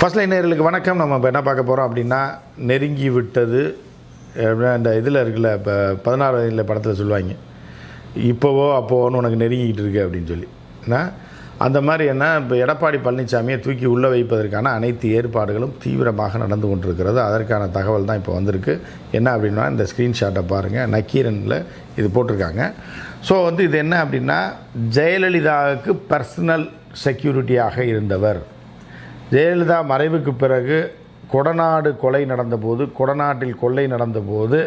First லைனர்களுக்கு வணக்கம். நம்ம இப்போ என்ன பார்க்க போகிறோம் அப்படின்னா நெருங்கி விட்டது இந்த இதில் இருக்குல்ல இப்போ பதினாறு வயதில் படத்தில் சொல்லுவாங்க. இப்போவோ அப்போவோன்னு உனக்கு நெருங்கிக்கிட்டு இருக்கு அப்படின்னு சொல்லி. என்ன? அந்த மாதிரி என்ன இப்போ எடப்பாடி பழனிசாமியை தூக்கி உள்ளே வைப்பதற்கான அனைத்து ஏற்பாடுகளும் தீவிரமாக நடந்து கொண்டிருக்கிறது. அதற்கான தகவல் தான் இப்போ வந்திருக்கு. என்ன அப்படின்னா இந்த ஸ்க்ரீன்ஷாட்டை பாருங்கள் நக்கீரனில் இது போட்டிருக்காங்க. ஸோ வந்து இது என்ன அப்படின்னா ஜெயலலிதாவுக்கு பர்சனல் செக்யூரிட்டியாக இருந்தவர். ஜெயலலிதா மறைவுக்கு பிறகு கொடநாடு கொலை நடந்தபோது கொடநாட்டில் கொள்ளை நடந்தபோது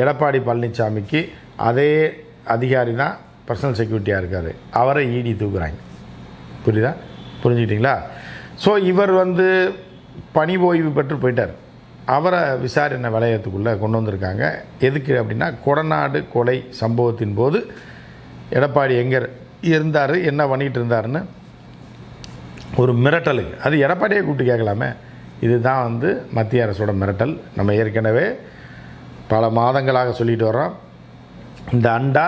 எடப்பாடி பழனிசாமிக்கு அதே அதிகாரி தான் பர்சனல் செக்யூரிட்டியாக இருக்கார். அவரை ஈடி தூக்குறாங்க. புரியுதா? புரிஞ்சுக்கிட்டீங்களா? ஸோ இவர் வந்து பணி ஓய்வு பெற்று போயிட்டார். அவரை விசாரணை வளையத்துக்குள்ளே கொண்டு வந்திருக்காங்க. எதுக்கு அப்படின்னா கொடநாடு கொலை சம்பவத்தின் போது எடப்பாடி எங்கே இருந்தார் என்ன பண்ணிகிட்டு இருந்தாருன்னு ஒரு மிரட்டலு. அது எடப்பாடியை கூப்பிட்டு கேட்கலாமே. இதுதான் வந்து மத்திய அரசோட மிரட்டல். நம்ம ஏற்கனவே பல மாதங்களாக சொல்லிட்டு வரோம் இந்த அண்டா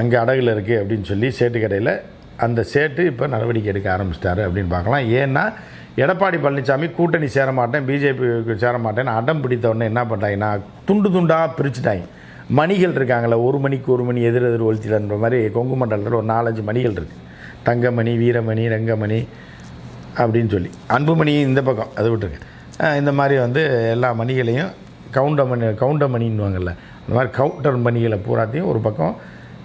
அங்கே அடகில் இருக்குது அப்படின்னு சொல்லி சேட்டு கடையில் அந்த சேட்டு இப்போ நடவடிக்கை எடுக்க ஆரம்பிச்சிட்டாரு அப்படின்னு பார்க்கலாம். ஏன்னா எடப்பாடி பழனிசாமி கூட்டணி சேர மாட்டேன் பிஜேபிக்கு சேர மாட்டேன்னு அடம் பிடித்த உடனே என்ன பண்ணுறாங்கன்னா துண்டு துண்டாக பிரிச்சுட்டாங்க. மணிகள் இருக்காங்களே ஒரு மணிக்கு ஒரு மணி எதிர் எதிர் ஒழிச்சிடன்ற மாதிரி கொங்கு மண்டலத்தில் ஒரு நாலஞ்சு மணிகள் இருக்குது தங்கமணி வீரமணி ரங்கமணி அப்படின்னு சொல்லி. அன்புமணி இந்த பக்கம் அது விட்டுருங்க. இந்த மாதிரி வந்து எல்லா மணிகளையும் கவுண்டமணி கவுண்டமணின்னுவாங்கல்ல அந்த மாதிரி கவுண்டர் மணிகளை பூராத்தையும் ஒரு பக்கம்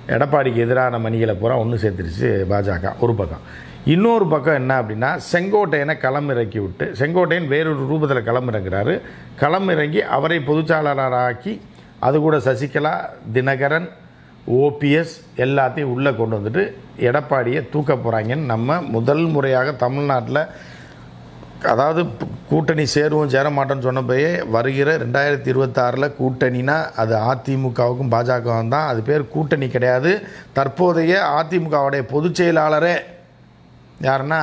எடப்பாடிக்கு எதிரான மணிகளை பூரா ஒன்று சேர்த்துருச்சு பாஜக ஒரு பக்கம். இன்னொரு பக்கம் என்ன அப்படின்னா செங்கோட்டையனை களம் இறக்கி விட்டு செங்கோட்டையன் வேறொரு ரூபத்தில் களம் இறங்குறாரு களம் இறங்கி அவரை பொதுச்சாளராக்கி அது கூட சசிகலா தினகரன் ஓபிஎஸ் எல்லாத்தையும் உள்ளே கொண்டு வந்துட்டு எடப்பாடியை தூக்க போகிறாங்கன்னு நம்ம முதல் முறையாக தமிழ்நாட்டில் அதாவது கூட்டணி சேருவோம் சேர மாட்டோம்னு சொன்னப்பயே வருகிற ரெண்டாயிரத்தி இருபத்தாறில் கூட்டணினா அது அதிமுகவுக்கும் பாஜகவும் தான். அது பேர் கூட்டணி கிடையாது. தற்போதைய அதிமுகவுடைய பொதுச் செயலாளரே யாருன்னா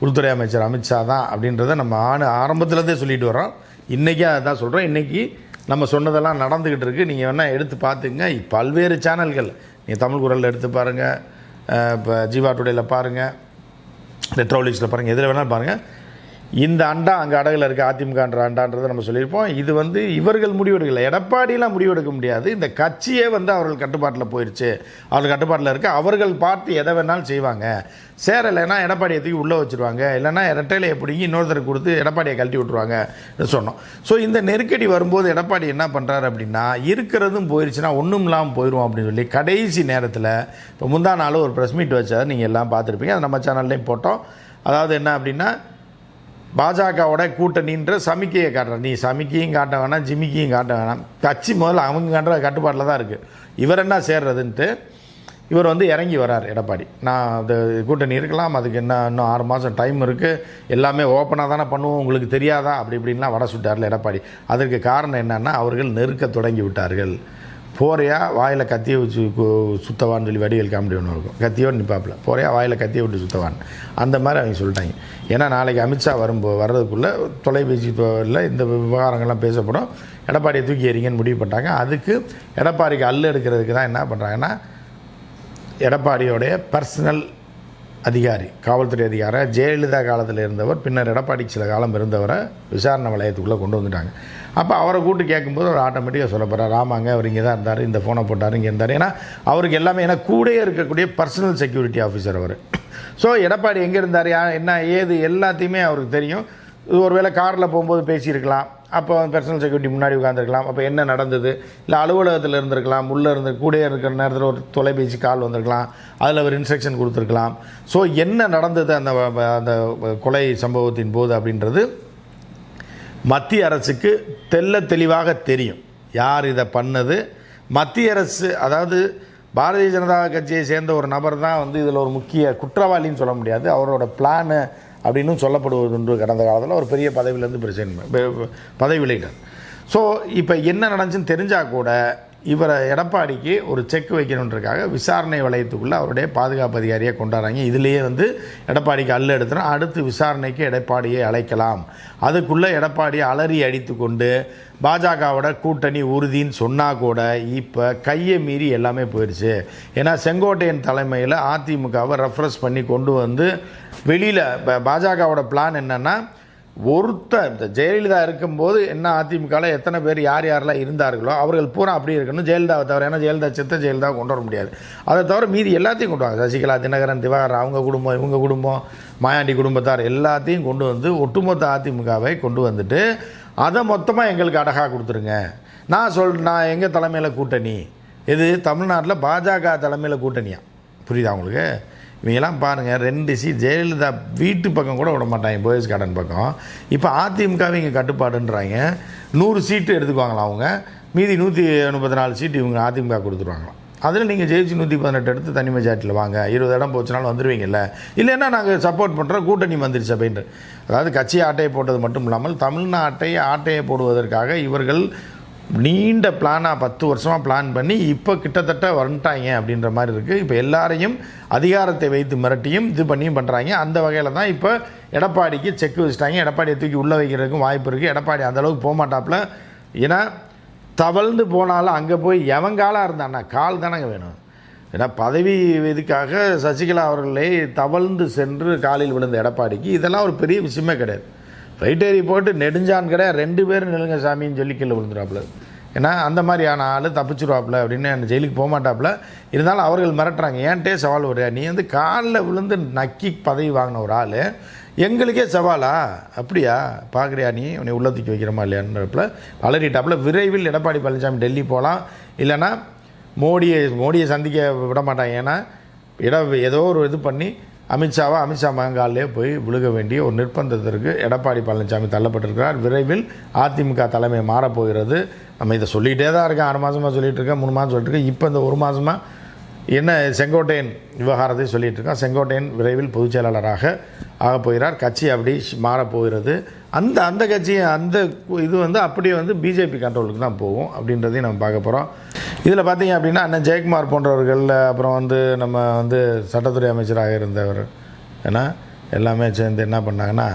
உள்துறை அமைச்சர் அமித்ஷா தான் அப்படின்றத நம்ம ஆணு ஆரம்பத்துலேருந்தே சொல்லிட்டு வரோம் இன்றைக்கி அதுதான் சொல்கிறோம் இன்றைக்கி நம்ம சொன்னதெல்லாம் நடந்துக்கிட்டு இருக்குது நீங்கள் வேணால் எடுத்து பார்த்துங்க பல்வேறு சேனல்கள். நீங்கள் தமிழ் குரலில் எடுத்து பாருங்கள் இப்போ ஜீவா டுடேயில் பாருங்கள் ரெட்ரோலிக்ஸில் பாருங்கள் எதில் வேணாலும் பாருங்கள் இந்த அண்டா அங்கே அடகில் இருக்க அதிமுகன்ற அண்டான்றதை நம்ம சொல்லியிருப்போம். இது வந்து இவர்கள் முடிவெடுக்கல. எடப்பாடியெலாம் முடிவெடுக்க முடியாது. இந்த கட்சியே வந்து அவர்கள் கட்டுப்பாட்டில் போயிடுச்சு அவர்கள் கட்டுப்பாட்டில் இருக்க அவர்கள் பார்த்து எதை வேணாலும் செய்வாங்க. சேரலைன்னா எடப்பாடியை தூக்கி உள்ளே வச்சுருவாங்க. இல்லைன்னா இரட்டையில பிடிங்கி இன்னொருத்தருக்கு கொடுத்து எடப்பாடியை கழட்டி விட்ருவாங்க சொன்னோம். ஸோ இந்த நெருக்கடி வரும்போது எடப்பாடி என்ன பண்ணுறாரு அப்படின்னா இருக்கிறதும் போயிடுச்சுன்னா ஒன்றும் இல்லாமல் போயிடுவோம் அப்படின்னு சொல்லி கடைசி நேரத்தில் இப்போ முந்தா நாள் ஒரு ப்ரெஸ் மீட் வச்சார். நீங்கள் எல்லாம் பார்த்துருப்பீங்க. அது நம்ம சேனல்லையும் போட்டோம். அதாவது என்ன அப்படின்னா பாஜகவோட கூட்டணின்ற சமிக்கையை காட்டுறேன் நீ சமிக்கையும் காட்ட வேணாம் ஜிமிக்கையும் காட்ட வேணாம். கட்சி முதல்ல அவங்க காட்டுற கட்டுப்பாட்டில் தான் இருக்குது இவர் என்ன சேர்றதுன்ட்டு இவர் வந்து இறங்கி வரார் எடப்பாடி. நான் அது கூட்டணி இருக்கலாம் அதுக்கு என்ன இன்னும் ஆறு மாதம் டைம் இருக்குது எல்லாமே ஓப்பனாக தானே பண்ணுவோம் உங்களுக்கு தெரியாதா? அப்படி இப்படின்லாம் வட சுட்டார்ல எடப்பாடி. அதற்கு காரணம் என்னென்னா அவர்கள் நெருக்க தொடங்கி விட்டார்கள். போறையா வாயில் கத்தியை வச்சு சுத்தவான்னு சொல்லி வடிவேல் காமெடி ஒன்று இருக்கும். கத்தியோடு நிப்பாப்பில். போறையா வாயில் கத்தியை விட்டு சுத்தவான் அந்த மாதிரி அவங்க சொல்லிட்டாங்க. ஏன்னா நாளைக்கு அமித்ஷா வரும்போ வர்றதுக்குள்ளே தொலைபேசி இல்லை இந்த விவகாரங்கள்லாம் பேசப்படும். எடப்பாடியை தூக்கி எறிங்கன்னு முடிவு பண்ணிட்டாங்க. அதுக்கு எடப்பாடிக்கு அல்லு எடுக்கிறதுக்கு தான் என்ன பண்ணுறாங்கன்னா எடப்பாடியோடைய பர்சனல் அதிகாரி காவல்துறை அதிகாரி ஜெயலலிதா காலத்தில் இருந்தவர் பின்னர் எடப்பாடி சில காலம் இருந்தவரை விசாரணை வளையத்துக்குள்ளே கொண்டு வந்துட்டாங்க. அப்போ அவரை கூட்டு கேட்கும்போது அவர் ஆட்டோமேட்டிக்காக சொல்ல போகிறார் ஆமாங்க அவர் இங்கே தான் இருந்தார் இந்த ஃபோனை போட்டார் இங்கே இருந்தார். ஏன்னா அவருக்கு எல்லாமே ஏன்னா கூடயே இருக்கக்கூடிய பர்சனல் செக்யூரிட்டி ஆஃபீஸர் அவர். ஸோ எடப்பாடி எங்கே இருந்தார் யா என்ன ஏது எல்லாத்தையுமே அவருக்கு தெரியும். இது ஒருவேளை காரில் போகும்போது பேசியிருக்கலாம். அப்போ பர்சனல் செக்யூரிட்டி முன்னாடி உட்காந்துருக்கலாம் அப்போ என்ன நடந்தது? இல்லை அலுவலகத்தில் இருந்திருக்கலாம் உள்ளே இருந்து கூட இருக்கிற நேரத்தில் ஒரு தொலைபேசி கால் வந்திருக்கலாம். அதில் ஒரு இன்ஸ்ட்ரக்ஷன் கொடுத்துருக்கலாம். ஸோ என்ன நடந்தது அந்த அந்த கொலை சம்பவத்தின் போது அப்படின்றது மத்திய அரசுக்கு தெள்ள தெளிவாக தெரியும். யார் இதை பண்ணது? மத்திய அரசு அதாவது பாரதிய ஜனதா கட்சியை சேர்ந்த ஒரு நபர் தான் வந்து இதில் ஒரு முக்கிய குற்றவாளின்னு சொல்ல முடியாது. அவரோட பிளானு அப்படின்னு சொல்லப்படுவதுண்டு கடந்த காலத்தில் ஒரு பெரிய பதவியிலேருந்து பிரச்சனை பதவி விலகிட்டார் ஸோ இப்போ என்ன நடந்துச்சுன்னு தெரிஞ்சால் கூட இவரை எடப்பாடிக்கு ஒரு செக் வைக்கணுன்றக்காக விசாரணை வளையத்துக்குள்ளே அவருடைய பாதுகாப்பு அதிகாரியை கொண்டாடுறாங்க. இதுலேயே வந்து எடப்பாடிக்கு அல்ல எடுத்துனா அடுத்து விசாரணைக்கு எடப்பாடியை அழைக்கலாம். அதுக்குள்ளே எடப்பாடியை அலறி அடித்து கொண்டு பாஜகவோட கூட்டணி உறுதின்னு சொன்னால் கூட இப்போ கையை மீறி எல்லாமே போயிடுச்சு. ஏன்னா செங்கோட்டையன் தலைமையில் அதிமுகவை ரெஃப்ரெஷ் பண்ணி கொண்டு வந்து வெளியில் பாஜகவோட பிளான் என்னென்னா ஒருத்தர் இந்த ஜெயலலிதா இருக்கும்போது என்ன அதிமுகவில் எத்தனை பேர் யார் யாரெல்லாம் இருந்தார்களோ அவர்கள் பூரா அப்படி இருக்கணும். ஜெயலலிதாவை தவிர ஏன்னா ஜெயலலிதா சித்த ஜெயலலிதா கொண்டு வர முடியாது. அதை தவிர மீதி எல்லாத்தையும் கொண்டு வாங்க. சசிகலா தினகரன் திவாகரன் அவங்க குடும்பம் இவங்க குடும்பம் மாயாண்டி குடும்பத்தார் எல்லாத்தையும் கொண்டு வந்து ஒட்டுமொத்த அதிமுகவை கொண்டு வந்துட்டு அதை மொத்தமாக எங்களுக்கு அடகாக கொடுத்துருங்க. நான் சொல் நான் எங்கள் தலைமையில் கூட்டணி? இது தமிழ்நாட்டில் பாஜக தலைமையில் கூட்டணியா? புரியுதா உங்களுக்கு? இவங்கெல்லாம் பாருங்கள் ரெண்டு சீட் ஜெயலலிதா வீட்டு பக்கம் கூட விட மாட்டாங்க போயஸ் கார்டன் பக்கம். இப்போ அதிமுகவே இங்கே கட்டுப்பாடுன்றாங்க. நூறு சீட்டு எடுத்துக்குவாங்களாம் அவங்க? மீதி நூற்றி முப்பத்தி நாலு சீட்டு இவங்க அதிமுக கொடுத்துருவாங்களாம். அதில் நீங்கள் ஜெயிச்சு நூற்றி பதினெட்டு எடுத்து தனி மெஜாரிட்டியில் வாங்க. இருபது இடம் போச்சுனாலும் வந்துடுவீங்கல்ல இல்லைன்னா நாங்கள் சப்போர்ட் பண்ணுறோம் கூட்டணி வந்துருச்சு அப்படின்ட்டு அதாவது கட்சி ஆட்டையை போட்டது மட்டும் இல்லாமல் தமிழ்நாட்டை ஆட்டையை போடுவதற்காக இவர்கள் நீண்ட பிளானாக பத்து வருஷமாக பிளான் பண்ணி இப்போ கிட்டத்தட்ட வந்துட்டாங்க அப்படின்ற மாதிரி இருக்குது இப்போ எல்லாரையும் அதிகாரத்தை வைத்து மிரட்டியும் இது பண்ணியும் பண்ணுறாங்க அந்த வகையில் தான் இப்போ எடப்பாடிக்கு செக் வச்சுட்டாங்க. எடப்பாடியை தூக்கி உள்ளே வைக்கிறதுக்கும் வாய்ப்பு இருக்குது எடப்பாடி அந்தளவுக்கு போக மாட்டாப்புல. ஏன்னா தவழ்ந்து போனாலும் அங்கே போய் எவங்காலாக இருந்தான்னா கால் தானங்க வேணும். ஏன்னா பதவி இதுக்காக சசிகலா அவர்களே தவழ்ந்து சென்று காலில் விழுந்த எடப்பாடிக்கு இதெல்லாம் ஒரு பெரிய விஷயமே கிடையாது. ரைட்டேரி போட்டு நெடுஞ்சான் கிடையாது ரெண்டு பேரும் நெலுங்க சாமின்னு சொல்லி கீழே விழுந்துருவாப்புல. ஏன்னா அந்த மாதிரியான ஆள் தப்பிச்சிருவாப்புல அப்படின்னு அந்த ஜெயிலுக்கு போக மாட்டாப்புல இருந்தாலும் அவர்கள் மிரட்டுறாங்க. ஏன்ட்டே சவால் ஒரு நீ வந்து காலில் விழுந்து நக்கி பதவி வாங்கின ஒரு ஆள். எங்களுக்கே சவாலா? அப்படியா? பார்க்குறியா நீ? உன்னை உள்ள தூக்கி வைக்கிறமா இல்லையான்றப்பல அலறிட்டாப்புல விரைவில் எடப்பாடி பழனிசாமி டெல்லி போகலாம் இல்லைன்னா மோடியை மோடியை சந்திக்க விட மாட்டாங்க ஏன்னா இடம் ஏதோ ஒரு இது பண்ணி அமித்ஷாவை அமித்ஷா மகங்காலே போய் விழுக வேண்டிய ஒரு நிர்பந்தத்திற்கு எடப்பாடி பழனிசாமி தள்ளப்பட்டிருக்கிறார். விரைவில் அதிமுக தலைமை மாறப்போகிறது. நம்ம இதை சொல்லிகிட்டே தான் இருக்கேன். ஆறு மாதமாக சொல்லிகிட்டு இருக்கேன். மூணு மாதம் சொல்லிட்டு இருக்கேன். இப்போ இந்த ஒரு மாதமாக என்ன செங்கோட்டையன் விவகாரத்தை சொல்லிட்டு இருக்கோம் செங்கோட்டையன் விரைவில் பொதுச் செயலாளராக போகிறார். கட்சி அப்படி மாறப்போகிறது. அந்த அந்த கட்சி அந்த இது வந்து அப்படியே வந்து பிஜேபி கண்ட்ரோலுக்கு தான் போகும் அப்படின்றதையும் நம்ம பார்க்க போகிறோம் இதில் பார்த்தீங்க அப்படின்னா அண்ணன் ஜெயக்குமார் போன்றவர்கள் அப்புறம் வந்து நம்ம வந்து சட்டத்துறை அமைச்சராக இருந்தவர். ஏன்னா எல்லாமே சேர்ந்து என்ன பண்ணாங்கன்னா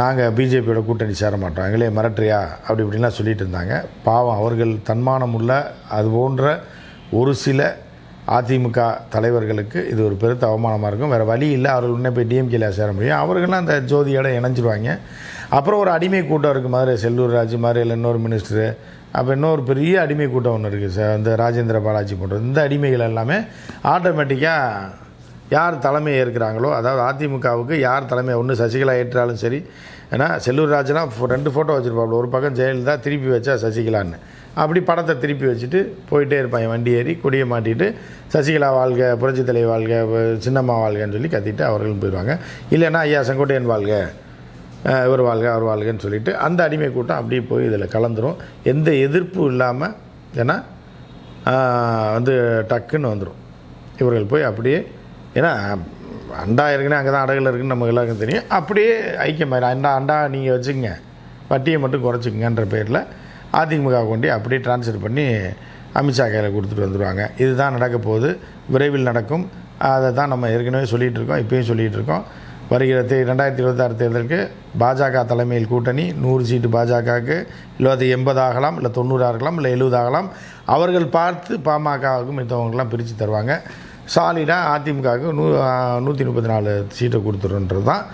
நாங்கள் பிஜேபியோட கூட்டணி சேர மாட்டோம். எங்களே மிரட்டுறியா? அப்படி இப்படின்லாம் சொல்லிட்டு இருந்தாங்க. பாவம் அவர்கள் தன்மானம் உள்ள அது போன்ற ஒரு சில அதிமுக தலைவர்களுக்கு இது ஒரு பெருத்த அவமானமாக இருக்கும். வேறு வழி இல்லை. அவர்கள் உடனே போய் டிஎம்கேல சேர முடியும். அவர்கள்லாம் அந்த ஜோதியோட இணைஞ்சிருவாங்க. அப்புறம் ஒரு அடிமை கூட்டம் இருக்குது மாதிரி செல்லூர் ராஜு மாதிரி இல்லை இன்னொரு மினிஸ்டரு அப்போ இன்னொரு பெரிய அடிமை கூட்டம் ஒன்று இருக்குது சார் இந்த ராஜேந்திர பாலாஜி போன்றது இந்த அடிமைகள் எல்லாமே ஆட்டோமேட்டிக்காக யார் தலைமை ஏற்கிறாங்களோ அதாவது அதிமுகவுக்கு யார் தலைமை ஒன்று சசிகலா ஏற்றாலும் சரி ஏன்னா செல்லூர் ராஜனா ரெண்டு ஃபோட்டோ வச்சுருப்பாங்க ஒரு பக்கம் ஜெயலலிதா திருப்பி வச்சா சசிகலான்னு. அப்படி படத்தை திருப்பி வச்சுட்டு போயிட்டே இருப்பாங்க வண்டி ஏறி கொடியை மாட்டிட்டு சசிகலா வாழ்க புரட்சித்தலை வாழ்க சின்னம்மா வாழ்கன்னு சொல்லி கத்திட்டு அவர்களும் போயிடுவாங்க. இல்லைன்னா ஐயா செங்கோட்டையன் வாழ்க. இவர் வாழ்க அவர் வாழ்கன்னு சொல்லிட்டு அந்த அடிமை கூட்டம் அப்படியே போய் இதில் கலந்துரும். எந்த எதிர்ப்பும் இல்லாமல் ஏன்னா வந்து டக்குன்னு வந்துடும் இவர்கள் போய் அப்படியே ஏன்னா அண்டா இருக்குன்னு அங்கே தான் அடகில் இருக்குன்னு நமக்கு எல்லாருக்கும் தெரியும். அப்படியே ஐக்கியமாயிரும் அண்டா அண்டா நீங்கள் வச்சுக்கங்க. வட்டியை மட்டும் குறைச்சிக்கங்கன்ற பேரில் அதிமுக கொண்டு அப்படியே ட்ரான்ஸ்ஃபர் பண்ணி அமித்ஷா கையில் கொடுத்துட்டு வந்துடுவாங்க இதுதான் நடக்க போகுது. விரைவில் நடக்கும். அதை தான் நம்ம ஏற்கனவே சொல்லிகிட்டு இருக்கோம். இப்பயும் சொல்லிகிட்டு இருக்கோம். வருகிற தே ரெண்டாயிரத்தி இருபத்தாறு தேர்தலுக்கு பாஜக தலைமையில் கூட்டணி நூறு சீட்டு பாஜகவுக்கு இல்லை அது எண்பது ஆகலாம் இல்லை தொண்ணூறு ஆகலாம் இல்லை எழுபது ஆகலாம். அவர்கள் பார்த்து பாமகவுக்கும் மித்தவங்களாம் பிரித்து தருவாங்க. சாலிடாக அதிமுகவுக்கு நூ நூற்றி முப்பத்தி நாலு சீட்டை கொடுத்துருன்றது தான்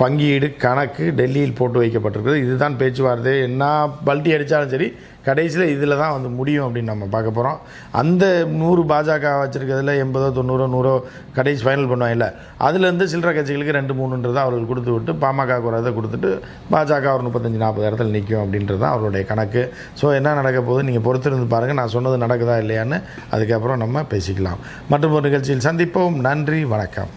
பங்கீடு கணக்கு டெல்லியில் போட்டு வைக்கப்பட்டிருக்குது இதுதான் பேச்சுவார்த்தை. என்ன பல்ட்டி அடித்தாலும் சரி கடைசியில் இதில் தான் வந்து முடியும் அப்படின்னு நம்ம பார்க்க போகிறோம் அந்த நூறு பாஜக வச்சுருக்கிறதுல எண்பதோ தொண்ணூறோ நூறோ கடைசி ஃபைனல் பண்ணுவாங்கல்ல அதுலேருந்து சில்லற கட்சிகளுக்கு ரெண்டு மூணுன்றதை அவர்கள் கொடுத்து விட்டு பாமக ஒரு இதை கொடுத்துட்டு பாஜக ஒரு முப்பத்தஞ்சு நாற்பது இடத்துல நிற்கும் அப்படின்றது தான் அவருடைய கணக்கு. ஸோ என்ன நடக்க போகுது? நீங்கள் பொறுத்திருந்து பாருங்கள் நான் சொன்னது நடக்குதா இல்லையான்னு அதுக்கப்புறம் நம்ம பேசிக்கலாம். மற்றும் ஒரு நிகழ்ச்சியில் சந்திப்போம். நன்றி வணக்கம்.